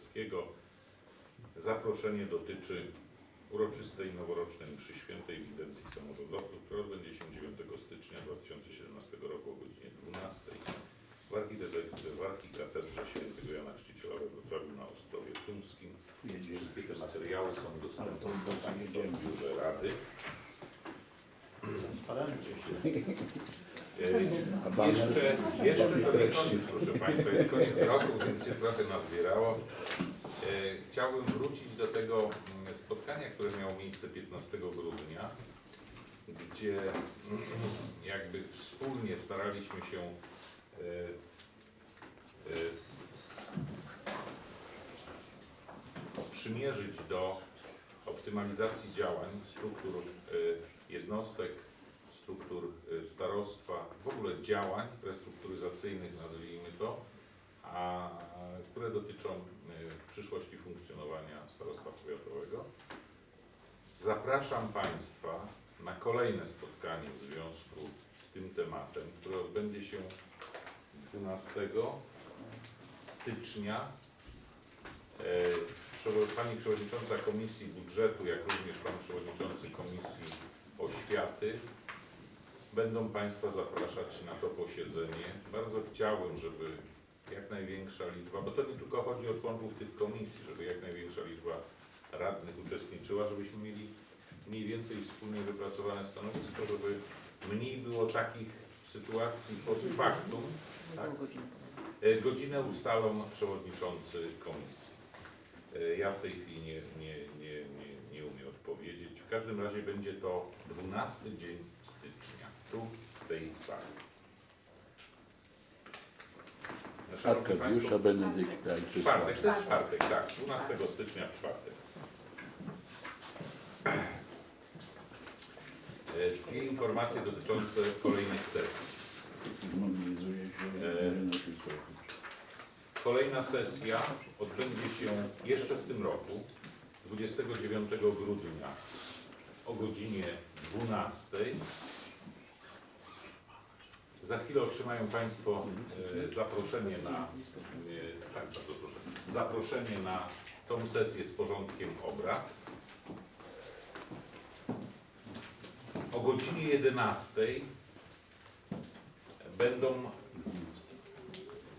Lubelskiego. Zaproszenie dotyczy uroczystej noworocznej mszy świętej w ewidencji samorządowców, która odbędzie się 9 stycznia 2017 roku o godzinie 12 w architekturze w archikatedrze świętego Jana Chrzciciela we Wrocławiu na Ostrowie Tumskim. Wszystkie te materiały są dostępne w biurze Rady. E, Jeszcze, jeszcze to nie koniec, proszę Państwa, jest koniec roku, więc się trochę nazbierało. E, Chciałbym wrócić do tego mm, spotkania, które miało miejsce 15 grudnia, gdzie mm, jakby wspólnie staraliśmy się e, e, przymierzyć do optymalizacji działań struktur jednostek, struktur e, starostwa, w ogóle działań restrukturyzacyjnych, nazwijmy to, a które dotyczą w przyszłości funkcjonowania starostwa powiatowego. Zapraszam Państwa na kolejne spotkanie w związku z tym tematem, które odbędzie się 12 stycznia. E, Pani Przewodnicząca Komisji Budżetu, jak również Pan Przewodniczący Komisji Oświaty będą Państwa zapraszać na to posiedzenie. Bardzo chciałbym, żeby jak największa liczba, bo to nie tylko chodzi o członków tych komisji, żeby jak największa liczba radnych uczestniczyła, żebyśmy mieli mniej więcej wspólnie wypracowane stanowisko, żeby mniej było takich sytuacji post factum. Tak? E, Godzinę ustalą przewodniczący komisji. E, Ja w tej chwili nie, nie, nie, nie, nie umiem odpowiedzieć. W każdym razie będzie to 12 dzień stycznia, tu w tej sali. Szanowni Arkadiusza Państwo, Benedykta i Czwartek, Czesława. to jest czwartek, tak, 12 stycznia w czwartek. E, Dwie informacje dotyczące kolejnych sesji. Się E. Kolejna sesja odbędzie się jeszcze w tym roku, 29 grudnia o godzinie 12. Za chwilę otrzymają Państwo e, zaproszenie na, e, tak, bardzo proszę, zaproszenie na tą sesję z porządkiem obrad. O godzinie 11 będą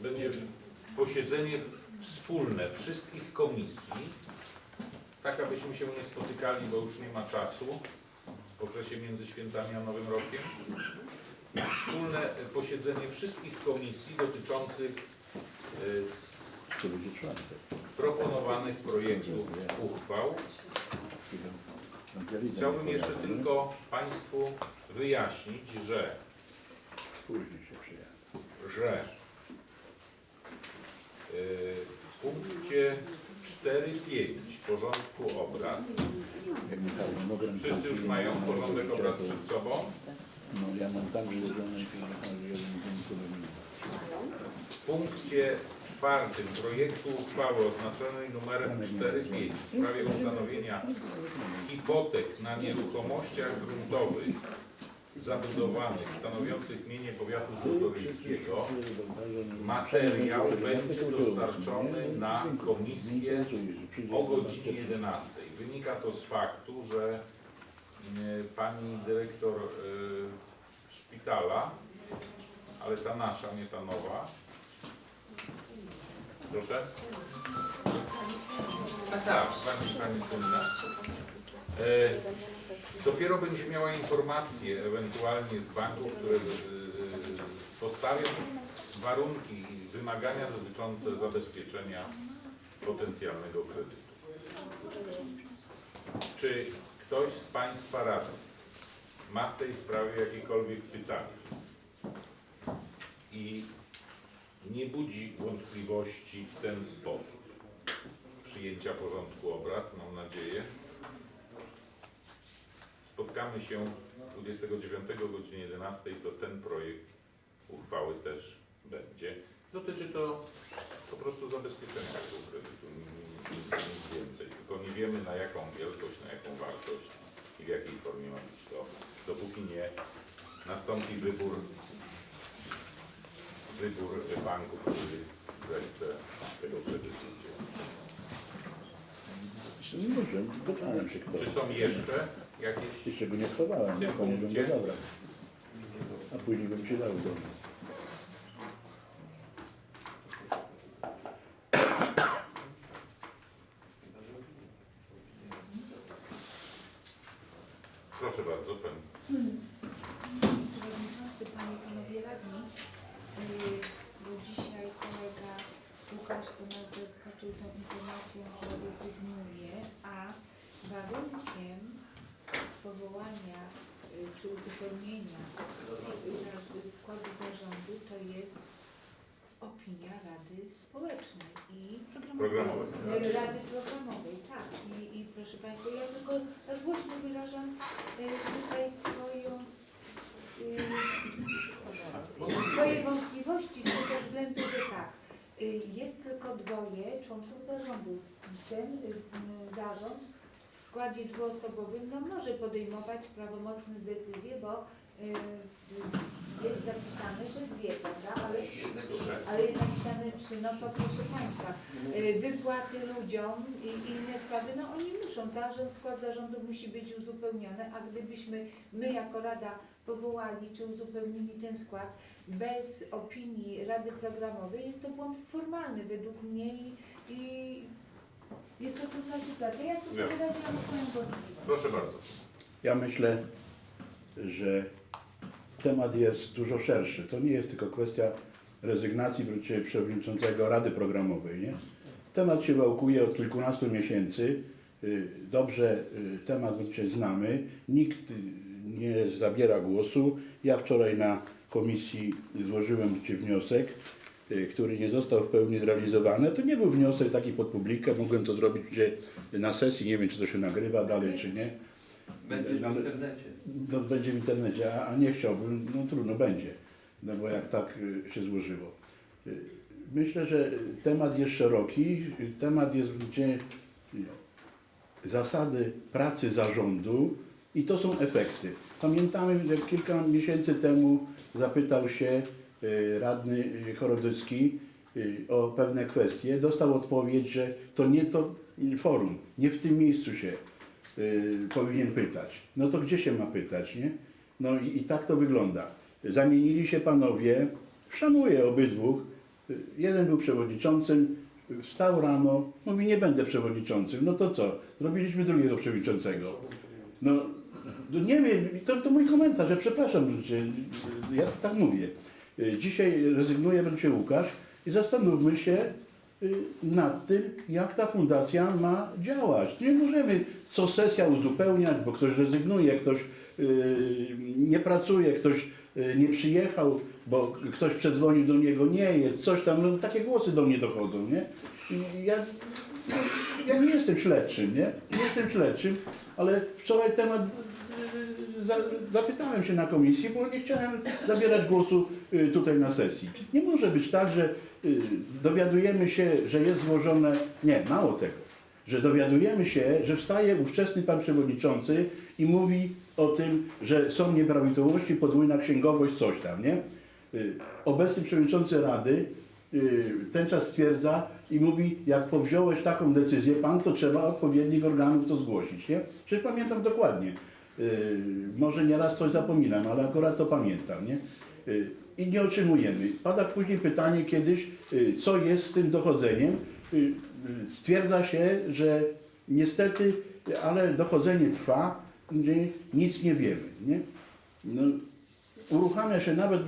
będzie posiedzenie wspólne wszystkich komisji, tak abyśmy się nie spotykali, bo już nie ma czasu w okresie między świętami a Nowym Rokiem. Wspólne posiedzenie wszystkich komisji dotyczących czwartek. proponowanych projektów uchwał. Chciałbym jeszcze tylko Państwu wyjaśnić, że że y, w punkcie 4.5 porządku obrad, wszyscy już mają porządek obrad przed sobą, No ja mam tak zrobione, że jeden dzień kolejny. w punkcie czwartym projektu uchwały oznaczonej numerem 4.5 w sprawie ustanowienia hipotek na nieruchomościach gruntowych zabudowanych stanowiących mienie powiatu złotowiejskiego materiał będzie dostarczony na komisję o godzinie 11. Wynika to z faktu, że pani dyrektor y, szpitala, ale ta nasza, nie ta nowa. Proszę? Tak, tak, pani, pani Tunina. E, Dopiero będzie miała informacje ewentualnie z banków, które y, y, postawią warunki i wymagania dotyczące zabezpieczenia potencjalnego kredytu. Czy ktoś z Państwa radnych ma w tej sprawie jakiekolwiek pytania i nie budzi wątpliwości w ten sposób przyjęcia porządku obrad, mam nadzieję. Spotkamy się 29 o godzinie 11, to ten projekt uchwały też będzie. Dotyczy to po prostu zabezpieczenia tego kredytu, nic- nic więcej. Tylko nie wiemy na jaką wielkość, na jaką wartość i w jakiej formie ma być to, dopóki nie nastąpi wybór, wybór banku, który zechce tego kredytu. Może, dogadam się kto. Czy są jeszcze jakieś? Jeszcze go nie schowałem, punkcie? go zabrał. A później bym ci dał go. Proszę bardzo, pani. Przewodniczący, Panie i Panowie Radni, yy, bo dzisiaj kolega Łukasz do nas zaskoczył tą informacją, że rezygnuje, a warunkiem powołania yy, czy uzupełnienia składu zarządu to jest opinia Rady Społecznej i Programowej. Yy, Rady Programowej, tak. I, I proszę Państwa, ja tylko tak głośno wyrażam yy, tutaj swoją yy, swoje wątpliwości z tego względu, że tak, yy, jest tylko dwoje członków zarządu. Ten zarząd składzie dwuosobowym no, może podejmować prawomocne decyzje, bo yy, jest zapisane, że dwie, prawda? Ale ale jest napisane trzy, no to proszę Państwa, y, wypłaty ludziom i i inne sprawy, no oni muszą, zarząd, skład zarządu musi być uzupełniony, a gdybyśmy my jako Rada powołali czy uzupełnili ten skład bez opinii Rady Programowej, jest to błąd formalny według mnie i, i jest to trudna sytuacja. Ja tu wyraziłam swoją wątpliwość. Proszę bardzo. Ja myślę, że temat jest dużo szerszy. To nie jest tylko kwestia rezygnacji wręcz przewodniczącego Rady Programowej. Nie? Temat się wałkuje od kilkunastu miesięcy. Y, Dobrze y, temat wręcz znamy. Nikt y, nie zabiera głosu. Ja wczoraj na komisji złożyłem wniosek, który nie został w pełni zrealizowany. To nie był wniosek taki pod publikę. Mogłem to zrobić gdzie na sesji. Nie wiem, czy to się nagrywa dalej, czy nie. Będzie w Ale- internecie. no, będzie w internecie, a, a nie chciałbym, no trudno będzie, no bo jak tak y, się złożyło. Y, Myślę, że temat jest szeroki, y, temat jest gdzie y, zasady pracy zarządu i to są efekty. Pamiętamy, że kilka miesięcy temu zapytał się y, radny y, Chorodycki y, o pewne kwestie. Dostał odpowiedź, że to nie to forum, nie w tym miejscu się y, powinien pytać. No to gdzie się ma pytać, nie? No i, i tak to wygląda. Zamienili się panowie, szanuję obydwóch. Y, Jeden był przewodniczącym, y, wstał rano, mówi nie będę przewodniczącym. No to co? Zrobiliśmy drugiego przewodniczącego. No nie wiem, to, to mój komentarz, że przepraszam, że ja tak mówię. Y, Dzisiaj rezygnuje będzie Łukasz i zastanówmy się y, nad tym, jak ta fundacja ma działać. Nie możemy co sesja uzupełniać, bo ktoś rezygnuje, ktoś y, nie pracuje, ktoś nie przyjechał, bo ktoś przedzwonił do niego, nie jest, coś tam, no, takie głosy do mnie dochodzą, nie? Ja, ja nie jestem śledczym, nie? Nie jestem śledczym, ale wczoraj temat zapytałem się na komisji, bo nie chciałem zabierać głosu y, tutaj na sesji. Nie może być tak, że y, dowiadujemy się, że jest złożone, nie, mało tego, że dowiadujemy się, że wstaje ówczesny pan przewodniczący i mówi o tym, że są nieprawidłowości, podwójna księgowość, coś tam, nie? Y, Obecny przewodniczący Rady y, ten czas stwierdza i mówi, jak powziąłeś taką decyzję, pan, to trzeba odpowiednich organów to zgłosić, nie? Przecież pamiętam dokładnie. Y, Może nieraz coś zapominam, ale akurat to pamiętam, nie? Y, I nie otrzymujemy. Pada później pytanie kiedyś, y, co jest z tym dochodzeniem. Stwierdza się, że niestety, ale dochodzenie trwa, nic nie wiemy, nie? No, uruchamia się nawet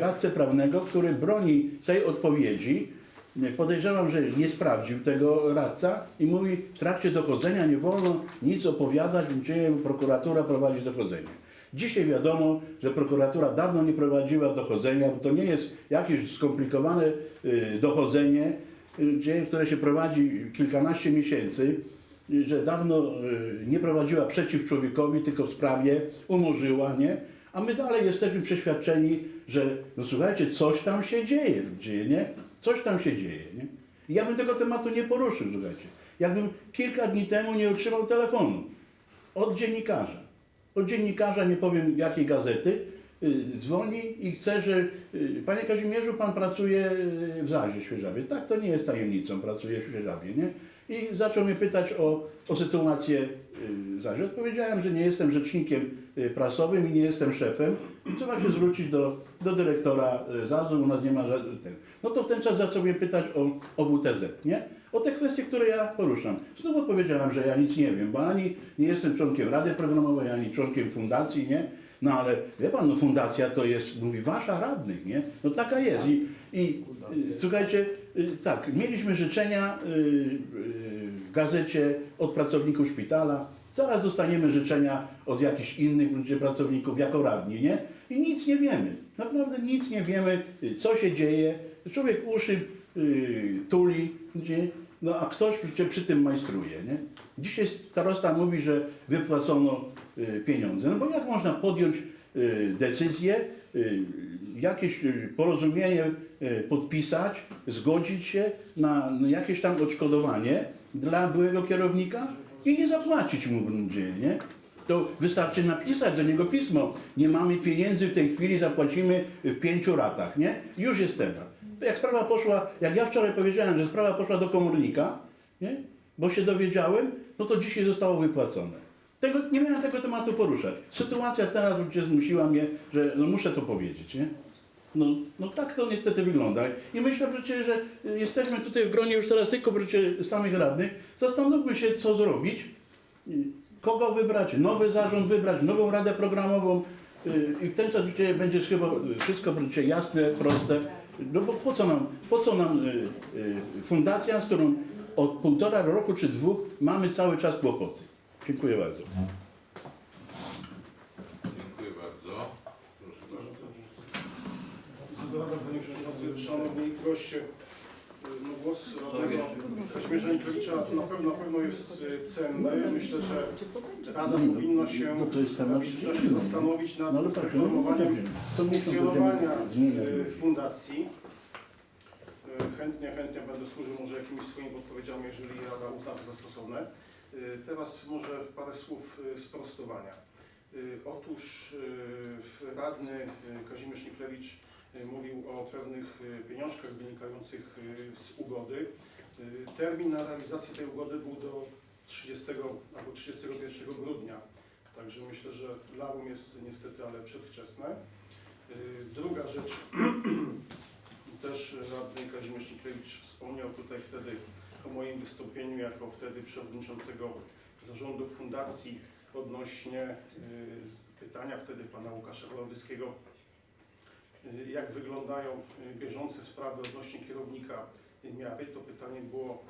radcę prawnego, który broni tej odpowiedzi. Podejrzewam, że nie sprawdził tego radca i mówi, w trakcie dochodzenia nie wolno nic opowiadać, gdzie prokuratura prowadzi dochodzenie. Dzisiaj wiadomo, że prokuratura dawno nie prowadziła dochodzenia, bo to nie jest jakieś skomplikowane y, dochodzenie, y, gdzie, które się prowadzi kilkanaście miesięcy, y, że dawno nie prowadziła przeciw człowiekowi, tylko w sprawie umorzyła, nie? A my dalej jesteśmy przeświadczeni, że no słuchajcie, coś tam się dzieje, dzieje, nie? Coś tam się dzieje, nie? Ja bym tego tematu nie poruszył, słuchajcie. Jakbym kilka dni temu nie otrzymał telefonu od dziennikarza. Od dziennikarza, nie powiem jakiej gazety, y, dzwoni i chce, że y, Panie Kazimierzu, Pan pracuje y, w Zazie Świeżawie. Tak, to nie jest tajemnicą, pracuje w Świeżawie, nie? I zaczął mnie pytać o, o sytuację y, w Zazie. Odpowiedziałem, że nie jestem rzecznikiem y, prasowym i nie jestem szefem. Trzeba się zwrócić do, do dyrektora y, ZAZ-u, u nas nie ma żadnych... No to w ten czas zaczął mnie pytać o, o WTZ, nie? O te kwestie, które ja poruszam. Znowu odpowiedziałem, że ja nic nie wiem, bo ani nie jestem członkiem Rady Programowej, ani członkiem fundacji, nie? No ale wie pan, no fundacja to jest, mówi, wasza radnych, nie? No taka jest. I, i słuchajcie, tak, mieliśmy życzenia y, y, w gazecie od pracowników szpitala. Zaraz dostaniemy życzenia od jakichś innych ludzie, pracowników jako radni, nie? I nic nie wiemy. Naprawdę nic nie wiemy, y, co się dzieje. Człowiek uszy y, tuli, no a ktoś przy, przy tym majstruje, nie? Dzisiaj starosta mówi, że wypłacono y, pieniądze. No bo jak można podjąć y, decyzję, y, jakieś y, porozumienie y, podpisać, zgodzić się na, jakieś tam odszkodowanie dla byłego kierownika i nie zapłacić mu gruncie, nie? To wystarczy napisać do niego pismo. Nie mamy pieniędzy w tej chwili, zapłacimy w pięciu ratach, nie? Już jest temat. Jak sprawa poszła, jak ja wczoraj powiedziałem, że sprawa poszła do komornika, nie? Bo się dowiedziałem, no to dzisiaj zostało wypłacone. Tego, nie miałem tego tematu poruszać. Sytuacja teraz gdzie zmusiła mnie, że no muszę to powiedzieć, nie? No, no tak to niestety wygląda. I myślę przecież, że jesteśmy tutaj w gronie już teraz tylko samych radnych. Zastanówmy się, co zrobić, kogo wybrać, nowy zarząd wybrać, nową radę programową. y, I w ten czas będzie chyba wszystko jasne, proste. No bo po co nam, po co nam y, y, fundacja, z którą od półtora roku czy dwóch mamy cały czas kłopoty. Dziękuję bardzo. Dziękuję bardzo. Proszę bardzo. Zgoda, Panie Przewodniczący, Szanowni goście, no głos radnego Kazimierza Niklewicza na pewno, na pewno jest y, cenny. Myślę, że Rada powinna się No to jest temat w najbliższym czasie zastanowić nad No ale tak, no zreformowaniem dobrze. Co miesiąc funkcjonowania będziemy zmieniać. y, fundacji. Y, Chętnie, chętnie będę służył może jakimiś swoimi podpowiedziami, jeżeli Rada uzna to za stosowne. Y, Teraz może parę słów y, sprostowania. Y, Otóż y, radny y, Kazimierz Niklewicz y, mówił o pewnych y, pieniążkach wynikających y, z ugody. Termin na realizację tej ugody był do 30 albo 31 grudnia. Także myślę, że larum jest niestety, ale przedwczesne. Druga rzecz, też radny Kazimierz Niklewicz wspomniał tutaj wtedy o moim wystąpieniu jako wtedy przewodniczącego zarządu fundacji odnośnie pytania wtedy pana Łukasza Klaudyskiego, y, jak wyglądają y, bieżące sprawy odnośnie kierownika miary. To pytanie było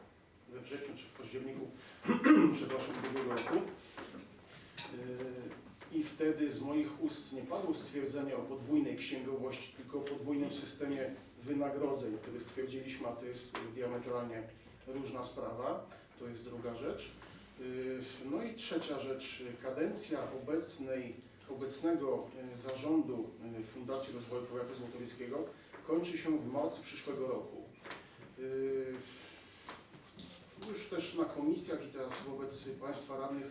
we wrześniu czy w październiku, przepraszam, ubiegłego roku. Y, I wtedy z moich ust nie padło stwierdzenie o podwójnej księgowości, tylko o podwójnym systemie wynagrodzeń, który stwierdziliśmy, a to jest diametralnie różna sprawa. To jest druga rzecz. Y, No i trzecia rzecz, kadencja obecnej, obecnego y, zarządu y, Fundacji Rozwoju Powiatu Złotowieckiego kończy się w marcu przyszłego roku. Y, Już też na komisjach i teraz wobec Państwa radnych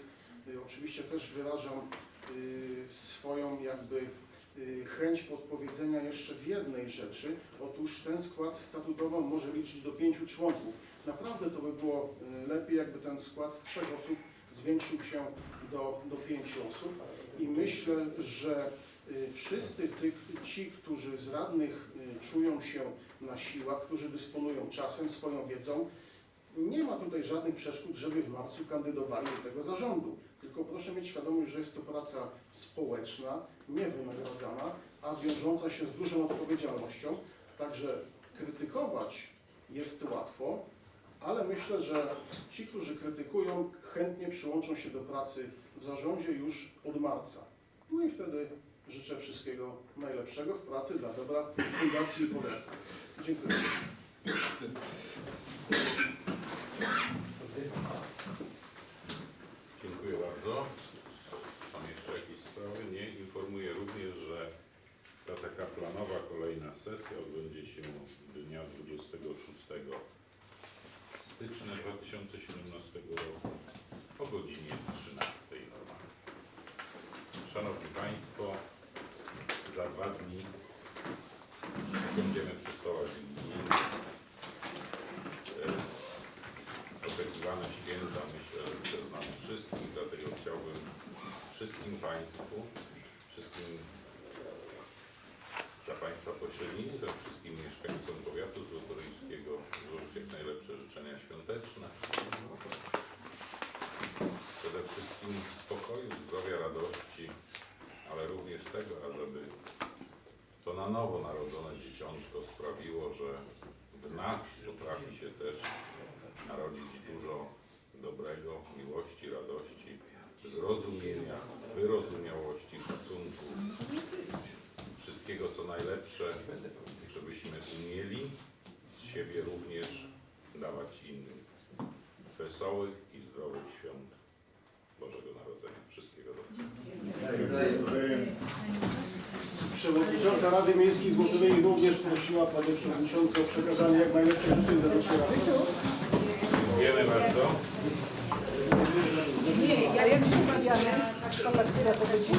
oczywiście też wyrażam swoją jakby chęć podpowiedzenia jeszcze w jednej rzeczy. Otóż ten skład statutowy może liczyć do pięciu członków. Naprawdę to by było lepiej, jakby ten skład z trzech osób zwiększył się do, do pięciu osób. I myślę, że y, wszyscy tych, ci, którzy z radnych y, czują się na siłach, którzy dysponują czasem, swoją wiedzą, nie ma tutaj żadnych przeszkód, żeby w marcu kandydowali do tego zarządu. Tylko proszę mieć świadomość, że jest to praca społeczna, niewynagradzana, a wiążąca się z dużą odpowiedzialnością. Także krytykować jest łatwo, ale myślę, że ci, którzy krytykują, chętnie przyłączą się do pracy w zarządzie już od marca. No i wtedy życzę wszystkiego najlepszego w pracy dla dobra Fundacji Powiatu. Dziękuję. Dziękuję bardzo. Mam jeszcze jakieś sprawy? Nie. Informuję również, że ta taka planowa kolejna sesja odbędzie się dnia 26 stycznia 2017 roku o godzinie 13 normalnie. Szanowni Państwo, za dwa dni będziemy przy. E, Oczekiwane święta myślę, że przez nas wszystkich, dlatego chciałbym wszystkim Państwu, wszystkim za Państwa pośrednictwem, wszystkim mieszkańcom powiatu złotoryjskiego złożyć jak najlepsze życzenia świąteczne. Przede wszystkim spokoju, zdrowia, radości, ale również tego, ażeby to na nowo narodzone dzieciątko sprawiło, że w nas potrafi się też narodzić dużo dobrego, miłości, radości, zrozumienia, wyrozumiałości, szacunku, wszystkiego co najlepsze, żebyśmy umieli z siebie również dawać innym. Wesołych i zdrowych świąt Bożego Narodzenia. Wszystkiego dobrego. Przewodnicząca Rady Miejskiej Złotowej również prosiła Panie Przewodniczący o przekazanie jak najlepszych życzeń dla naszej Rady. Dziękujemy bardzo. Nie, ja jak się umawiamy, popatrz, która to będzie?